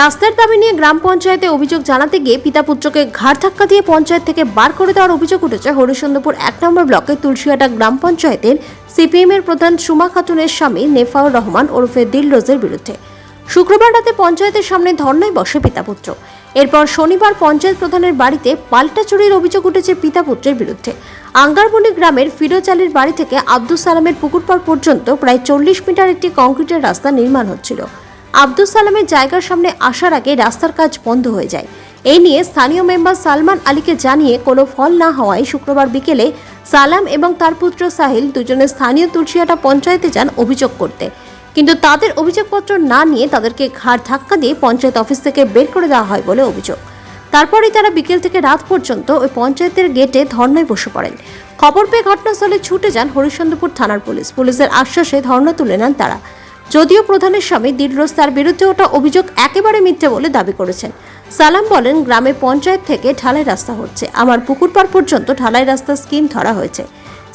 রাস্তার দাবি নিয়ে গ্রাম পঞ্চায়েতে অভিযোগ জানাতে গিয়ে পিতা পুত্রকে ঘাড় ধাক্কা দিয়ে পঞ্চায়েত থেকে বার করে দেওয়ার অভিযোগ উঠেছে হরিচন্দ্রপুর এক নম্বর ব্লকের তুলসিয়াটা গ্রাম পঞ্চায়েতের সিপিএম এর প্রধান সুমা খাতুনের স্বামী নেফাউর রহমান ওরফে দিলরোজের বিরুদ্ধে। শুক্রবার রাতে পঞ্চায়েতের সামনে ধর্নায় বসে পিতা পুত্র। এরপর শনিবার পঞ্চায়েত প্রধানের বাড়িতে পাল্টা চুরির অভিযোগ উঠেছে পিতা পুত্রের বিরুদ্ধে। আঙ্গারবনি গ্রামের ফিরোজ আলীর বাড়ি থেকে আব্দুল সালামের পুকুরপাড় পর্যন্ত প্রায় চল্লিশ মিটার একটি কংক্রিটের রাস্তা নির্মাণ হচ্ছিল। আব্দুল সালামের জায়গার সামনে আসার আগে রাস্তার কাজ বন্ধ হয়ে যায়। এই নিয়ে স্থানীয় মেম্বার সালমান আলীকে জানিয়ে কোনো ফল না হওয়ায় শুক্রবার বিকেলে সালাম এবং তার পুত্র সাহিল দুজনে স্থানীয় তুলসিয়াটা পঞ্চায়েতে যান অভিযোগ করতে। কিন্তু তাদের অভিযোগপত্র না নিয়ে তাদেরকে ঘাড় ধাক্কা দিয়ে পঞ্চায়েত অফিস থেকে বের করে দেওয়া হয় বলে অভিযোগ। তারপরেই তারা বিকেল থেকে রাত পর্যন্ত ওই পঞ্চায়েতের গেটে ধর্নায় বসে পড়েন। খবর পেয়ে ঘটনাস্থলে ছুটে যান হরিশ্চন্দ্রপুর থানার পুলিশ। পুলিশের আশ্বাসে ধর্না তুলে নেন তারা। যদিও প্রধানের স্বামী দিলরোজ তার বিরুদ্ধে ওটা অভিযোগ একেবারে মিথ্যে বলে দাবি করেছেন। সালাম বলেন, গ্রামে পঞ্চায়েত থেকে ঢালাই রাস্তা হচ্ছে। আমার পুকুর পার পর্যন্ত ঢালাই রাস্তা স্কিম ধরা হয়েছে।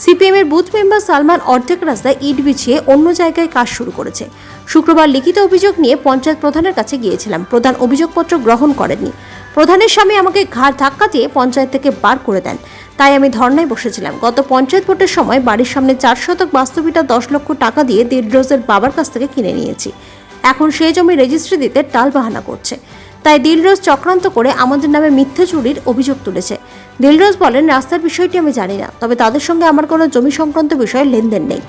সিপিএম এর বুথ মেম্বার সালমান অর্ধেক রাস্তায় ইট বিছিয়ে অন্য জায়গায় কাজ শুরু করেছে। শুক্রবার লিখিত অভিযোগ নিয়ে পঞ্চায়েত প্রধানের কাছে গিয়েছিলাম। প্রধান অভিযোগপত্র গ্রহণ করেননি। প্রধানের স্বামী আমাকে ঘাড় ধাক্কা দিয়ে পঞ্চায়েত থেকে বার করে দেন। তাই আমি ধর্নায় বসেছিলাম। গত পঞ্চায়েত ভোটের সময় বাড়ির সামনে চার শতক বাস্তবিটা দশ লক্ষ টাকা দিয়ে দিলরোজের বাবার কাছ থেকে কিনে নিয়েছি। এখন সেই জমি রেজিস্ট্রি দিতে টাল বাহানা করছে। তাই দিলরোজ চক্রান্ত করে আমাদের নামে মিথ্যে চুরির অভিযোগ তুলেছে। দিলরোজ বলেন, রাস্তার বিষয়টি আমি জানি না, তবে তাদের সঙ্গে আমার কোনো জমি সংক্রান্ত বিষয়ে লেনদেন নেই।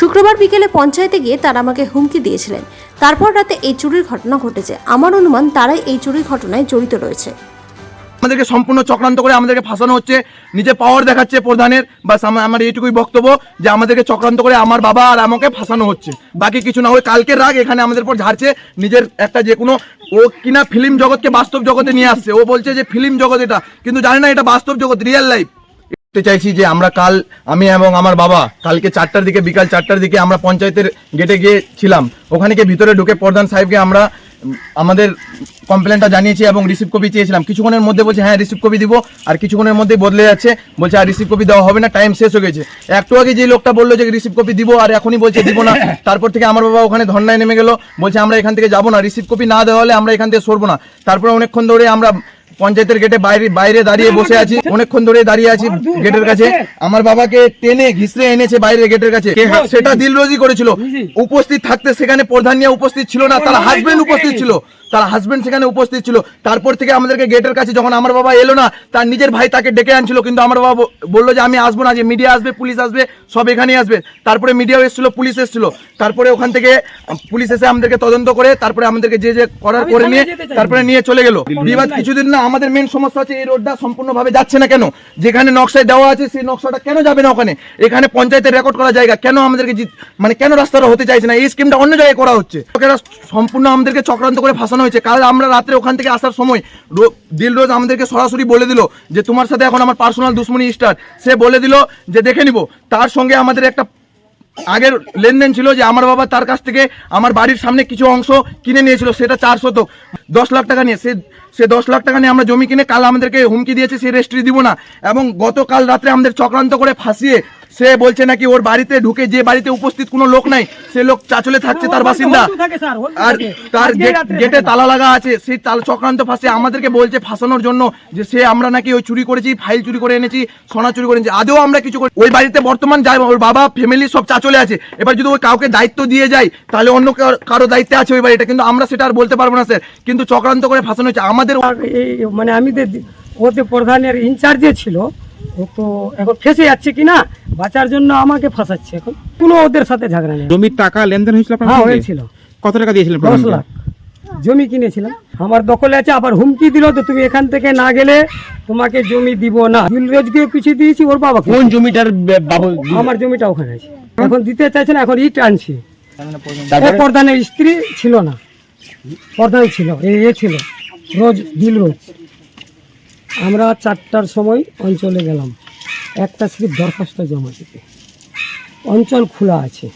শুক্রবার বিকেলে পঞ্চায়েতে গিয়ে তারা আমাকে হুমকি দিয়েছিলেন। তারপর রাতে এই চুরির ঘটনা ঘটেছে। আমার অনুমান, তারাই এই চুরির ঘটনায় জড়িত রয়েছে। আমাদেরকে সম্পূর্ণ চক্রান্ত করে আমাদেরকে ফাঁসানো হচ্ছে। নিজে পাওয়ার দেখাচ্ছে প্রধানের। বাস আমার এইটুকুই বক্তব্য যে আমাদেরকে চক্রান্ত করে আমার বাবা আর আমাকে ফাঁসানো হচ্ছে। বাকি কিছু না ওই কালকের রাগ এখানে আমাদের পর ঝাড়ছে। নিজের একটা যে কোনো ও কিনা ফিল্ম জগৎকে বাস্তব জগতে নিয়ে আসছে। ও বলছে যে ফিল্ম জগৎ এটা। কিন্তু জানে না এটা বাস্তব জগৎ রিয়েল লাইফ চাইছি যে আমরা কাল আমি এবং আমার বাবা কালকে চারটার দিকে বিকাল চারটার দিকে আমরা পঞ্চায়েতের গেটে গিয়েছিলাম। ওখানে গিয়ে ভিতরে ঢুকে প্রধান সাহেবকে আমরা আমাদের কমপ্লেনটা জানিয়েছি এবং রিসিভ কপি চেয়েছিলাম। কিছুক্ষণের মধ্যে বলছে হ্যাঁ রিসিভ কপি দিব। আর কিছুক্ষণের মধ্যে বদলে যাচ্ছে। বলছে, আর রিসিভ কপি দেওয়া হবে না টাইম শেষ হয়ে গেছে। একটু আগে যে লোকটা বলল যে রিসিভ কপি দিব আর এখনই বলছে দিব না। তারপর থেকে আমার বাবা ওখানে ধর্নায় নেমে গেল। বলছে, আমরা এখান থেকে যাব না। রিসিভ কপি না দেওয়া হলে আমরা এখান থেকে সরবো না। তারপরে অনেকক্ষণ ধরে আমরা পঞ্চায়েতের গেটে বাইরে বাইরে দাঁড়িয়ে বসে আছি অনেকক্ষণ ধরে দাঁড়িয়ে আছি গেটের কাছে। আমার বাবাকে টেনে ঘিসড়ে এনেছে বাইরে গেটের কাছে। সেটা দিলরোজি করেছিল। উপস্থিত থাকতে সেখানে প্রধান নিয়ে উপস্থিত ছিল না তার হাজবেন্ড উপস্থিত ছিল। তার হাজবেন্ড সেখানে উপস্থিত ছিল। তারপর থেকে আমাদেরকে গেটের কাছে যখন আমার বাবা এলো না তার নিজের ভাই তাকে ডেকে আনছিল কিন্তু আমার বাবা বলল যে আমি আসব না যে মিডিয়া আসবে পুলিশ আসবে সব এখানেই আসবে। তারপরে মিডিয়াও এসেছিল পুলিশ এসেছিল। তারপরে ওখান থেকে পুলিশ এসে আমাদেরকে তদন্ত করে তারপরে আমাদেরকে যে যে করার করে নিয়ে তারপরে নিয়ে চলে গেল। বিবাদ কিছুদিন না আমাদের মেন সমস্যা হচ্ছে এই রোডটা সম্পূর্ণভাবে যাচ্ছে না কেন? যেখানে নকশায় দেওয়া আছে, সেই নকশাটা কেন যাবে না ওখানে? এখানে পঞ্চায়েতের রেকর্ড করা জায়গা, কেন আমাদেরকে মানে কেন রাস্তাটা হতে চাইছে না? এই স্কিমটা অন্য জায়গায় করা হচ্ছে। লোকেরা সম্পূর্ণ আমাদেরকে চক্রান্ত করে ফাঁসানো হয়েছে। কাল আমরা রাত্রে ওখান থেকে আসার সময় রো- দিলরোজ আমাদেরকে সরাসরি বলে দিল যে, তোমার সাথে এখন আমার পার্সোনাল দুশ্মনী স্টার সে বলে দিল যে, দেখে নিব। তার সঙ্গে আমাদের একটা আগের লেনদেন ছিল যে, আমার বাবা তার কাছ থেকে আমার বাড়ির সামনে কিছু অংশ কিনে নিয়েছিল, সেটা চার শতক, দশ লাখ টাকা নিয়ে। সে সে দশ লাখ টাকা নিয়ে আমরা জমি কিনে কাল আমাদেরকে হুমকি দিয়েছে সে রেস্ট্রি দিব না। এবং গতকাল রাত্রে আমাদের চক্রান্ত করে ফাঁসিয়ে সে বলছে নাকি ওর বাড়িতে ঢুকে যে বাড়িতে উপস্থিত কোনো লোক নাই সে লোক চাচলে থাকছে তার বাসিন্দা। আর তার গেটে তালা লাগা আছে সেই তাল চক্রান্ত ফাঁসে আমাদেরকে বলছে ফাঁসানোর জন্য যে সে আমরা নাকি ওই চুরি করেছি ফাইল চুরি করে এনেছি সোনা চুরি করে এনেছি আদৌ আমরা কিছু করি ওই বাড়িতে বর্তমান যাই ওর বাবা ফ্যামিলি সব চাচলে আছে। এবার যদি ওই কাউকে দায়িত্ব দিয়ে যায় তাহলে অন্য কার- দায়িত্বে আছে ওই বাড়িটা কিন্তু আমরা সেটা আর বলতে পারব না স্যার। কিন্তু চক্রান্ত করে ফাঁসানো হচ্ছে আমাদের এই মানে আমি ওতে প্রধানের ইনচার্জে ছিল ও তো এখন ফেসে যাচ্ছে কি না বাঁচার জন্য আমাকে ফাঁসাচ্ছে এখন। কোনো ওদের সাথে ঝগড়া নেই। জমির টাকা লেনদেন হয়েছিল হ্যাঁ হয়েছিল। কত টাকা দিয়েছিলেন দশ লাখ। জমি কিনেছিলাম। আমার দখলে আছে আবার হুমকি দিল তো তুমি এখান থেকে না গেলে তোমাকে জমি দিব না। দিলরোজকে পিছিয়ে দিয়েছি ওর বাবা কোন জমিটার আমার জমিটা ওখানে আছে। এখন দিতে চাইছে না এখন ইট আনছি। প্রধানের স্ত্রী ছিল না। প্রধান ছিল এ ছিল। রোজ দিল রোজ। আমরা চারটার সময় অঞ্চলে গেলাম। একটা স্লিপ দরখাস্ত জমা দিতে। অঞ্চল খোলা আছে।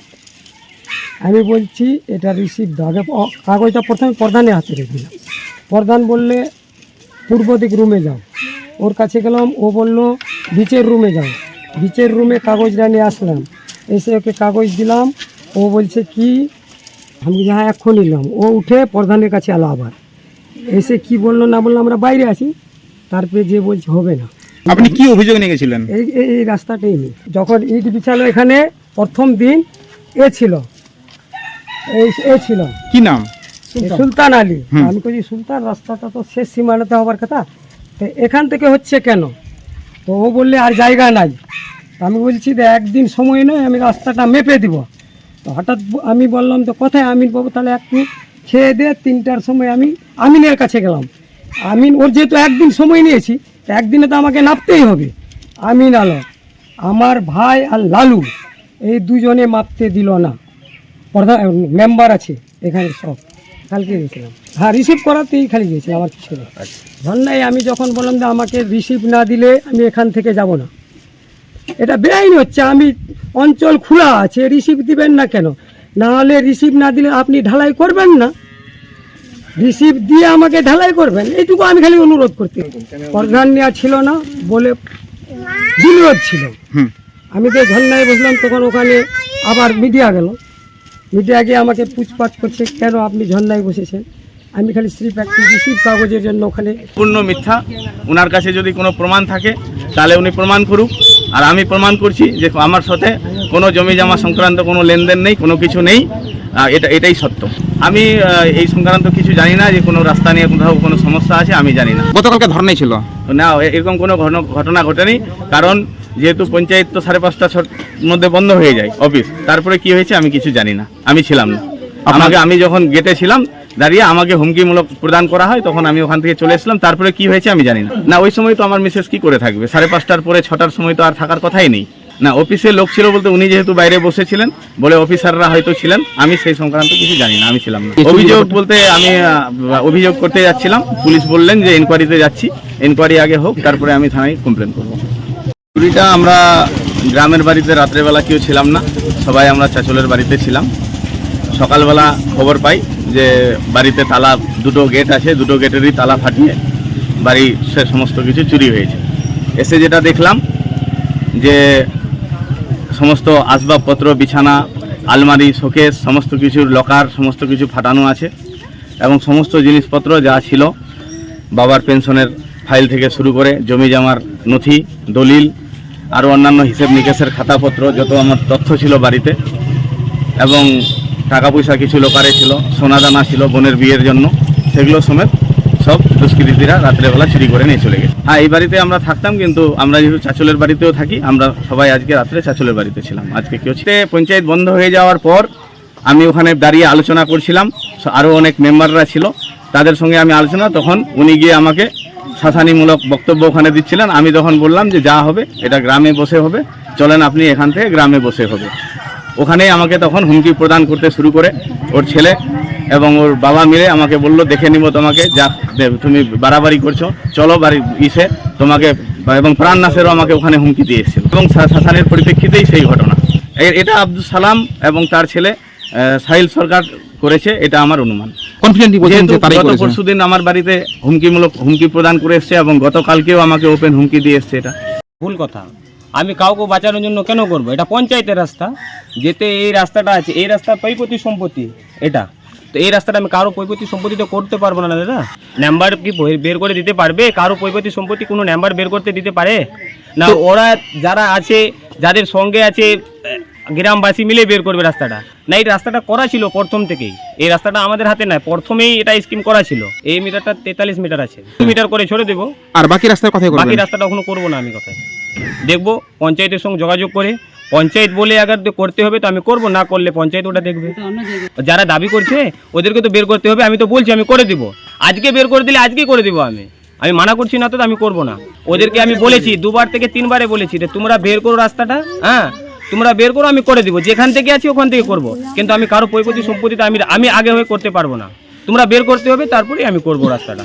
আমি বলছি, এটা রিসিভ আগে কাগজটা প্রথমে প্রধানের হাতে রেখে দিলাম প্রধান বললে, পূর্ব দিক রুমে যাও। ওর কাছে গেলাম, ও বলল বিচের রুমে যাও। বিচের রুমে কাগজটা নিয়ে আসলাম। এসে ওকে কাগজ দিলাম। ও বলছে, কি? আমি হ্যাঁ এখন নিলাম। ও উঠে প্রধানের কাছে এলো আবার। এসে কি বলল না বলল আমরা বাইরে আছি তারপরে যে বলছে হবে না। আপনি কি অভিযোগ নিয়ে গেছিলেন এই এই- রাস্তাটাই নেই। যখন ইট বিছালো এখানে প্রথম দিন এ ছিল। এই এ ছিল। কি নাম? সুলতান আলী। আমি বলছি সুলতান রাস্তাটা তো শেষ সীমানাতে হবার কথা। তো এখান থেকে হচ্ছে কেন? তো ও বললে আর জায়গা নাই। আমি বলছি যে একদিন সময় নয় আমি রাস্তাটা মেপে দিব। তো হঠাৎ আমি বললাম তো কোথায় আমিন বাবু তাহলে একটু খেয়ে দিয়ে তিনটার সময় আমি আমিনের কাছে গেলাম। আমিন ওর যেহেতু একদিন সময় নিয়েছি একদিনে তো আমাকে নাপতেই হবে। আমিন আলো আমার ভাই আর লালু এই দুজনে মাপতে দিল না। প্রধান মেম্বার আছে এখানে সব। কালকে গেছিলাম। হ্যাঁ রিসিভ করাতেই খালি গিয়েছিলাম আমার কিছু না ঝর্ণায় আমি যখন বললাম যে আমাকে রিসিভ না দিলে আমি এখান থেকে যাব না। এটা বেআইনি হচ্ছে আমি অঞ্চল খোলা আছে রিসিভ দিবেন না কেন? না হলে রিসিভ না দিলে আপনি ঢালাই করবেন না। রিসিভ দিয়ে আমাকে ঢালাই করবেন এইটুকু আমি খালি অনুরোধ করতে। প্রধান নেওয়া ছিল না বলে বিরোধ ছিল। হুম। আমি তো ঝর্ণায় বসলাম তখন ওখানে আবার মিডিয়া গেল। মিডিয়া গিয়ে আমাকে পুছপাছ করছে কেন আপনি ঝর্ণায় বসেছেন? আমি খালি স্লিপ একটি রিসিভ কাগজের জন্য ওখানে পূর্ণ মিথ্যা। ওনার কাছে যদি কোনো প্রমাণ থাকে তাহলে উনি প্রমাণ করুক। আর আমি প্রমাণ করছি যে আমার সাথে কোনো জমি জমা সংক্রান্ত কোনো লেনদেন নেই কোনো কিছু নেই এটা এটাই সত্য। আমি এই সংক্রান্ত কিছু জানি না যে কোনো রাস্তা নিয়ে কোথাও কোনো সমস্যা আছে আমি জানি না। গতকালকে ধর্নাই ছিল। না এরকম কোনো ঘটনা- ঘটনা ঘটেনি কারণ যেহেতু পঞ্চায়েত তো সাড়ে পাঁচটা ছট- মধ্যে বন্ধ হয়ে যায় অফিস। তারপরে কি হয়েছে আমি কিছু জানি না আমি ছিলাম না। আমাকে আমি যখন গেটে ছিলাম দাঁড়িয়ে আমাকে হুমকিমূলক প্রদান করা হয় তখন আমি ওখান থেকে চলে এসলাম তারপরে কি হয়েছে আমি জানি না। না ওই সময় তো আমার মিসেস কি করে থাকবে? সাড়ে পাঁচটার পরে ছটার সময় তো আর থাকার কথাই নেই। না অফিসে লোক ছিল বলতে উনি যেহেতু বাইরে বসেছিলেন বলে অফিসাররা হয়তো ছিলেন আমি সেই সংক্রান্ত কিছু জানি না আমি ছিলাম না। অভিযোগ বলতে আমি অভিযোগ করতে যাচ্ছিলাম। পুলিশ বললেন যে এনকোয়ারিতে যাচ্ছি এনকোয়ারি আগে হোক তারপরে আমি থানায় কমপ্লেন করব। চুরিটা আমরা গ্রামের বাড়িতে রাত্রেবেলা কেউ ছিলাম না সবাই আমরা চাচলের বাড়িতে ছিলাম। সকালবেলা খবর পাই যে বাড়িতে তালা, দুটো গেট আছে, দুটো গেটেরই তালা ফাটিয়ে বাড়ি সে সমস্ত কিছু চুরি হয়েছে। এসে যেটা দেখলাম যে সমস্ত আসবাবপত্র, বিছানা, আলমারি, শোকেস, সমস্ত কিছুর লকার সমস্ত কিছু ফাটানো আছে এবং সমস্ত জিনিসপত্র যা ছিল বাবার পেনশনের ফাইল থেকে শুরু করে জমি জামার নথি, দলিল, আরও অন্যান্য হিসেব নিকেশের খাতাপত্র, যত আমার তথ্য ছিল বাড়িতে এবং টাকা পয়সা কিছু লোকারে ছিল, সোনাদানা ছিল বোনের বিয়ের জন্য, সেগুলো সমেত সব দুষ্কৃতীরা রাত্রেবেলা চুরি করে নিয়ে চলে গেছে। হ্যাঁ এই বাড়িতে আমরা থাকতাম কিন্তু আমরা যেহেতু চাচলের বাড়িতেও থাকি, আমরা সবাই আজকে রাত্রে চাচলের বাড়িতে ছিলাম। আজকে কেউ ছিল পঞ্চায়েত বন্ধ হয়ে যাওয়ার পর আমি ওখানে দাঁড়িয়ে আলোচনা করছিলাম আরও অনেক মেম্বাররা ছিল। তাদের সঙ্গে আমি আলোচনা, তখন উনি গিয়ে আমাকে শাসানিমূলক বক্তব্য ওখানে দিচ্ছিলেন। আমি তখন বললাম যে যা হবে, এটা গ্রামে বসে হবে। চলেন আপনি এখান থেকে গ্রামে বসে হবে। ওখানে আমাকে তখন হুমকি প্রদান করতে শুরু করে ওর ছেলে এবং ওর বাবা মিলে আমাকে বলল দেখে নিব তোমাকে যা তুমি বাড়াবাড়ি করছ চলো বাড়ি ইসে তোমাকে এবং প্রাণনাশেরও আমাকে ওখানে হুমকি দিয়ে এসেছিল এবং শাসানের পরিপ্রেক্ষিতেই সেই ঘটনা। এটা আব্দুল সালাম এবং তার ছেলে আহ, সাহিল সরকার করেছে এটা আমার অনুমান। কনফিডেন্টলি বলছেন যেহেতু যে তারাই গত পরশুদিন আমার বাড়িতে হুমকিমূলক হুমকি প্রদান করে এসছে এবং গতকালকেও আমাকে ওপেন হুমকি দিয়ে এসছে এটা। ভুল কথা। আমি কাউকে বাঁচানোর জন্য কেন করব? এটা পঞ্চায়েতের রাস্তা। যেতে এই রাস্তাটা আছে এই রাস্তা পৈপতি সম্পত্তি এটা। তো এই রাস্তাটা আমি কারও পৈপতি সম্পত্তি তো করতে পারব না দাদা। নাম্বার কি বের করে দিতে পারবে? কারও পৈপতি সম্পত্তি কোনো নাম্বার বের করতে দিতে পারে? না ওরা যারা আছে যাদের সঙ্গে আছে গ্রামবাসী মিলে বের করবে রাস্তাটা। না এই রাস্তাটা করা ছিল প্রথম থেকেই। এই রাস্তাটা আমাদের হাতে নাই প্রথমেই এটা স্কিম করা ছিল। এই মিটারটা তেতাল্লিশ মিটার আছে। মিটার করে ছড়ে দেবো। আর বাকি রাস্তার কথা বাকি রাস্তাটা কখনো করব না আমি কথায়। দেখব পঞ্চায়েতের সঙ্গে যোগাযোগ করে পঞ্চায়েত বলে আগার করতে হবে তো আমি করব না করলে পঞ্চায়েত ওটা দেখবে। যারা দাবি করছে ওদেরকে তো বের করতে হবে আমি তো বলছি আমি করে দিব। আজকে বের করে দিলে আজকেই করে দিব আমি। আমি মানা করছি না তো আমি করব না। ওদেরকে আমি বলেছি দুবার থেকে তিনবারে বলেছি যে তোমরা বের করো রাস্তাটা হ্যাঁ? তোমরা বের করো আমি করে দিব। যেখান থেকে আছি ওখান থেকে করব। কিন্তু আমি কারও পৈপতি সম্পত্তিতে আমি আমি আগে হয়ে করতে পারব না। তোমরা বের করতে হবে তারপরেই আমি করব রাস্তাটা।